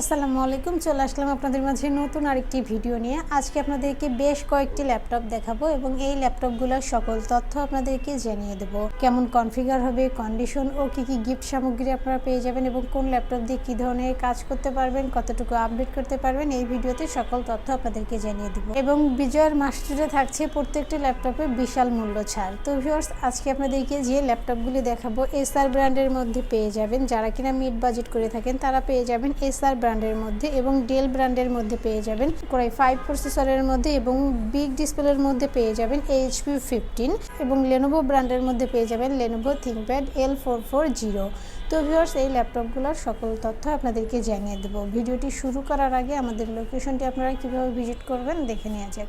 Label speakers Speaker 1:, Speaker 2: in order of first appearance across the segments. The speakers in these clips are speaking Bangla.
Speaker 1: আসসালামু আলাইকুম, চলে আসলাম আপনাদের মাঝে নতুন আরেকটি ভিডিও নিয়ে। আজকে আপনাদেরকে বেশ কয়েকটি ল্যাপটপ দেখাবো এবং এই ল্যাপটপগুলোর সকল তথ্য আপনাদেরকে জানিয়ে দেব। কেমন কনফিগার হবে, কন্ডিশন ও কি কি গিফট সামগ্রী আপনারা পেয়ে যাবেন এবং কোন ল্যাপটপ দিয়ে কী ধরনের কাজ করতে পারবেন, কতটুকু আপডেট করতে পারবেন, এই ভিডিওতে সকল তথ্য আপনাদেরকে জানিয়ে দেব। এবং বিজয়ের মাস জুড়ে থাকছে প্রত্যেকটি ল্যাপটপে বিশাল মূল্য ছাড়। তো ভিউয়ার্স, আজকে আপনাদেরকে যে ল্যাপটপগুলি দেখাবো, এসআর ব্র্যান্ডের মধ্যে পেয়ে যাবেন। যারা কিনা মিড বাজেট করে থাকেন, তারা পেয়ে যাবেন এসআর ব্র্যান্ডের মধ্যে এবং ডেল ব্র্যান্ডের মধ্যে পেয়ে যাবেন। কোরাই ফাইভ প্রসেসরের মধ্যে এবং বিগ ডিসপ্লের মধ্যে পেয়ে যাবেন এইচপি ফিফটিন এবং লেনোভো ব্র্যান্ডের মধ্যে পেয়ে যাবেন Lenovo ThinkPad L four four zero তো ভিউয়ার্স, এই ল্যাপটপগুলোর সকল তথ্য আপনাদেরকে জানিয়ে দেবো। ভিডিওটি শুরু করার আগে আমাদের লোকেশনটি আপনারা কীভাবে ভিজিট করবেন দেখে নেওয়া যাক।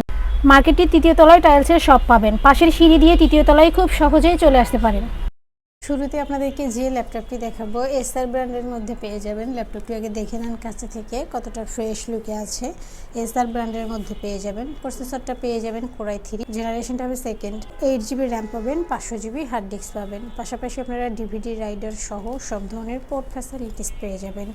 Speaker 2: মার্কেটটির তৃতীয় তলায় টাইলসের শপ পাবেন। পাশের সিঁড়ি দিয়ে তৃতীয় তলায় খুব সহজেই চলে আসতে পারেন।
Speaker 1: শুরুতে আপনাদেরকে যে ল্যাপটপটি দেখাবো, এসআর ব্র্যান্ডের মধ্যে পেয়ে যাবেন। ল্যাপটপটি আগে দেখে নেন কাছে থেকে, কতটা ফ্রেশ লুকে আছে। এসআর ব্র্যান্ডের মধ্যে পেয়ে যাবেন। প্রসেসরটা পেয়ে যাবেন কোরাই থ্রি জেনারেশনটা হবে সেকেন্ড এইট জিবি র্যাম পাবেন, পাঁচশো জিবি হার্ড ডিস্ক পাবেন। পাশাপাশি আপনারা ডিভিডি রাইডার সহ সব ধরনের পোর্ট ফ্যাসিলিটিস পেয়ে যাবেন।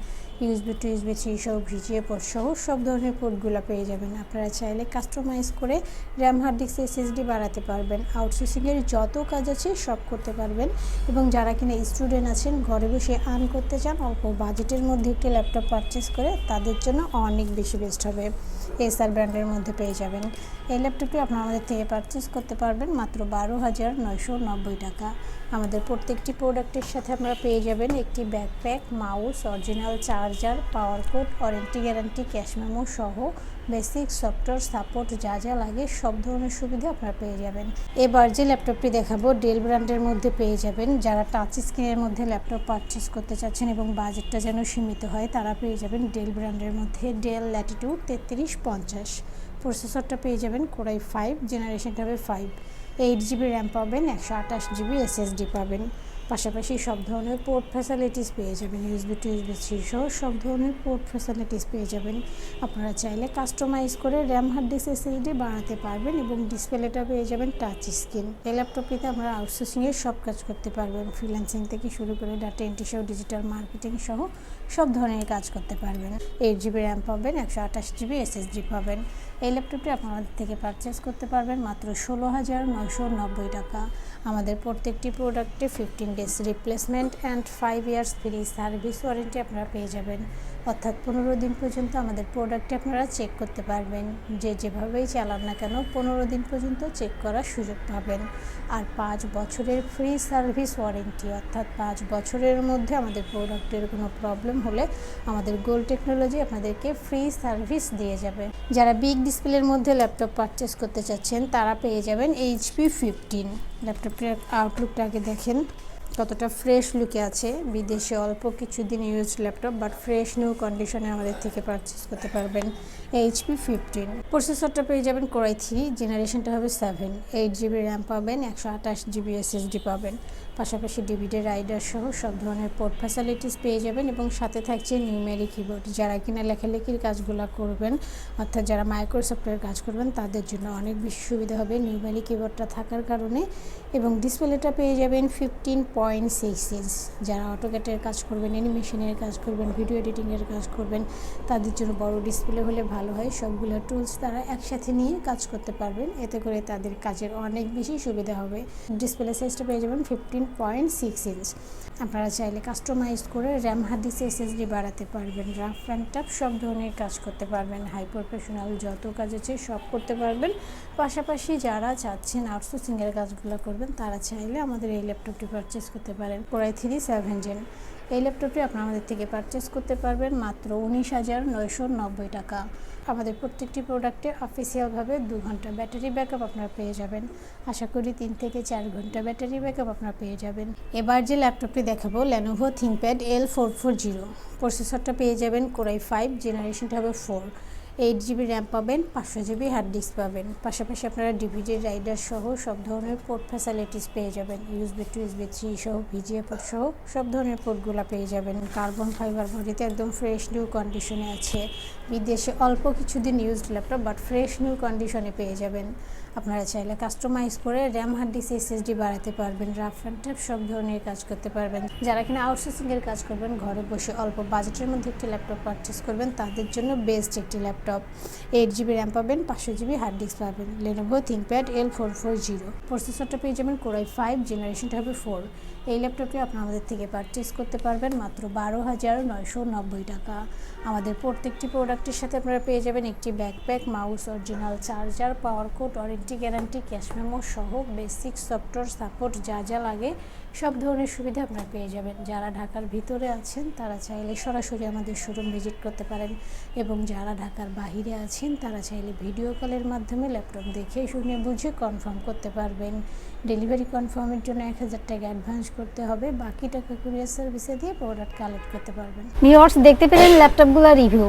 Speaker 1: ইউএসবি টু ইউএসবি থ্রি সহ ভিজিএ পোর্ট সহ সব ধরনের পোর্টগুলো পেয়ে যাবেন। আপনারা চাইলে কাস্টমাইজ করে র্যাম হার্ড ডিস্ক এসএসডি বাড়াতে পারবেন। আউটসোর্সিংয়ের যত কাজ আছে সব করতে পারবেন। এবং যারা কিনা স্টুডেন্ট আছেন, ঘরে বসে আর্ন করতে চান, অল্প বাজেটের মধ্যে একটি ল্যাপটপ পারচেস করে, তাদের জন্য অনেক বেশি বেস্ট হবে। এসআর ব্র্যান্ডের মধ্যে পেয়ে যাবেন। এই ল্যাপটপটি আপনারা আমাদের থেকে পারচেস করতে পারবেন মাত্র বারো হাজার নয়শো নব্বই টাকা। আমাদের প্রত্যেকটি প্রোডাক্টের সাথে আপনারা পেয়ে যাবেন একটি backpack mouse original charger power cord warranty guarantee cash memo সহ বেসিক সফটওয়্যার সাপোর্ট যা যা লাগে সব ধরনের সুবিধা আপনারা পেয়ে যাবেন। এবার যে ল্যাপটপটি দেখাবো ডেল ব্র্যান্ডের মধ্যে পেয়ে যাবেন। যারা টাচ স্ক্রিনের মধ্যে ল্যাপটপ পারচেস করতে চাচ্ছেন এবং বাজেটটা যেন সীমিত হয়, তারা পেয়ে যাবেন ডেল ব্র্যান্ডের মধ্যে ডেল ল্যাটিটিউড তেত্রিশ পঞ্চাশ। প্রসেসরটা পেয়ে যাবেন কোরাই ফাইভ জেনারেশনটা হবে ফাইভ এইট জিবি র্যাম পাবেন, একশো আঠাশ জিবি এসএসডি পাবেন। পাশাপাশি সব ধরনের পোর্ট ফ্যাসিলিটিস পেয়ে যাবেন ইউএসবি টু ইউএসবি থ্রি সহ সব ধরনের পোর্ট ফ্যাসিলিটিস পেয়ে যাবেন। আপনারা চাইলে কাস্টমাইজ করে র্যাম হার্ড ডিস্ক এসএসডি বাড়াতে পারবেন এবং ডিসপ্লেটা পেয়ে যাবেন টাচ স্ক্রিন এই ল্যাপটপটিতে আমরা আউটসোর্সিংয়ের সব কাজ করতে পারবেন ফ্রিল্যান্সিং থেকে শুরু করে ডাটা এন্ট্রি সহ ডিজিটাল মার্কেটিং সহ সব ধরনের কাজ করতে পারবেন। এইট জিবি র্যাম পাবেন, একশো আঠাশ জিবি এসএসডি পাবেন। এই ল্যাপটপটি আপনাদের থেকে পারচেস করতে পারবেন মাত্র ষোলো হাজার নয়শো নব্বই টাকা। আমাদের প্রত্যেকটি প্রোডাক্টে fifteen days replacement and five years free service warranty আপনারা পেয়ে যাবেন। অর্থাৎ পনেরো দিন পর্যন্ত আমাদের প্রোডাক্টটি আপনারা চেক করতে পারবেন। যে যেভাবেই চালান না কেন পনেরো দিন পর্যন্ত চেক করার সুযোগ পাবেন। আর পাঁচ বছরের ফ্রি সার্ভিস ওয়ারেন্টি অর্থাৎ পাঁচ বছরের মধ্যে আমাদের প্রোডাক্টের কোনো প্রবলেম হলে আমাদের গোল টেকনোলজি আপনাদেরকে ফ্রি সার্ভিস দিয়ে যাবে। যারা বিগ ডিসপ্লের মধ্যে ল্যাপটপ পারচেস করতে চাচ্ছেন, তারা পেয়ে যাবেন এইচপি ফিফটিন ল্যাপটপটির আউটলুকটা আগে দেখেন। কতটা ফ্রেশ লুকে আছে। বিদেশে অল্প কিছুদিন use laptop but fresh new কন্ডিশনে আমাদের থেকে পারচেস করতে পারবেন এইচপি ফিফটিন প্রসেসরটা পেয়ে যাবেন কোরাই থ্রি জেনারেশনটা হবে সেভেন এইট জিবি র্যাম পাবেন, একশো আঠাশ জিবি এসএসডি পাবেন। পাশাপাশি ডিভিডি রাইডার সহ সব ধরনের পোর্ট ফ্যাসিলিটিস পেয়ে যাবেন এবং সাথে থাকছে নিউমেরি কিবোর্ড যারা কিনা লেখালেখির কাজগুলো করবেন, অর্থাৎ যারা মাইক্রোসফটের কাজ করবেন, তাদের জন্য অনেক বেশি সুবিধা হবে নিউমেরি কিবোর্ডটা থাকার কারণে। এবং ডিসপ্লেটা পেয়ে যাবেন ফিফটিন পয়েন্ট সিক্স ইঞ্চ যারা অটোকেটের কাজ করবেন অ্যানিমেশনের কাজ করবেন ভিডিও এডিটিংয়ের কাজ করবেন, তাদের জন্য বড় ডিসপ্লে হলে ভালো হয়। সবগুলো টুলস তারা একসাথে নিয়ে কাজ করতে পারবেন। এতে করে তাদের কাজের অনেক বেশি সুবিধা হবে। ডিসপ্লে সাইজটা পেয়ে যাবেন ফিফটিন পয়েন্ট সিক্স ইঞ্চ আপনারা চাইলে কাস্টমাইজ করে র্যাম হাদিসে এসএসডি বাড়াতে পারবেন। রাফ অ্যান্ড টাফ সব ধরনের কাজ করতে পারবেন। হাই প্রফেশনাল যত কাজ আছে সব করতে পারবেন। পাশাপাশি যারা চাচ্ছেন আউটসোর্সিংয়ের কাজগুলো করবেন, তারা চাইলে আমাদের এই ল্যাপটপটি পারচেস করতে পারেন। কোরাই থ্রি সেভেন জেন এই ল্যাপটপটি আপনারা আমাদের থেকে পারচেস করতে পারবেন মাত্র উনিশ হাজার নয়শো নব্বই টাকা। আমাদের প্রত্যেকটি প্রোডাক্টে অফিসিয়ালভাবে দু ঘণ্টা ব্যাটারি ব্যাকআপ আপনারা পেয়ে যাবেন। আশা করি তিন থেকে চার ঘণ্টা ব্যাটারি ব্যাকআপ আপনারা পেয়ে যাবেন। এবার যে ল্যাপটপটি দেখাবো Lenovo ThinkPad L four four zero প্রসেসরটা পেয়ে যাবেন কোরাই ফাইভ জেনারেশনটা হবে ফোর এইট জিবি র্যাম পাবেন, পাঁচশো জিবি হার্ড ডিস্ক পাবেন। পাশাপাশি আপনারা ডিভিডি রাইডার সহ সব ধরনের পোর্ট ফ্যাসিলিটিস পেয়ে যাবেন। ইউএসবি টু ইউএসবি থ্রি সহ ভিজিএ পোর্ট সহ সব ধরনের পোর্টগুলো পেয়ে যাবেন। কার্বন ফাইবার বডিতে একদম ফ্রেশ নিউ কন্ডিশনে আছে। বিদেশে অল্প কিছুদিন used laptop but fresh new কন্ডিশনে পেয়ে যাবেন। আপনারা চাইলে কাস্টমাইজ করে র্যাম হার্ড ডিস্ক এসএসডি বাড়াতে পারবেন রাফ অ্যান্ড টাইপ সব ধরনের কাজ করতে পারবেন। যারা কিনা আউটসোর্সিং এর কাজ করবেন, ঘরে বসে অল্প বাজেটের মধ্যে একটি ল্যাপটপ পারচেস করবেন, তাদের জন্য বেস্ট একটি ল্যাপটপ এইট জিবি র্যাম পাবেন, পাঁচশো জিবি হার্ড ডিস্ক পাবেন। Lenovo ThinkPad L four four zero প্রসেসরটা পেয়ে যাবেন কোরাই ফাইভ জেনারেশনটা হবে ফোর এই ল্যাপটপটি আপনারা আমাদের থেকে পারচেস করতে পারবেন মাত্র বারো হাজার নয়শো নব্বই টাকা। আমাদের প্রত্যেকটি প্রোডাক্টের সাথে আপনারা পেয়ে যাবেন একটি backpack mouse original charger power cord warranty guarantee cash memo সহ বেসিক সফটওয়্যার সাপোর্ট যা যা লাগে। সব ধরনের সুবিধা আপনারা পেয়ে যাবেন। যারা ঢাকার ভিতরে আছেন, তারা চাইলে সরাসরি আমাদের শোরুম ভিজিট করতে পারেন এবং যারা ঢাকার বাহিরে আছেন, তারা চাইলে ভিডিও কলের মাধ্যমে ল্যাপটপ দেখে শুনে বুঝে কনফার্ম করতে পারবেন। ডেলিভারি কনফার্মের জন্য এক হাজার টাকা অ্যাডভান্স করতে হবে। বাকি টাকা কুরিয়ার সার্ভিসে দিয়ে প্রোডাক্ট কালেক্ট করতে পারবেন।
Speaker 2: ভিউয়ার্স দেখতে পেলেন ল্যাপটপগুলো review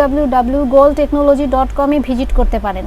Speaker 2: W W Goal Technology dot কমে ভিজিট করতে পারেন।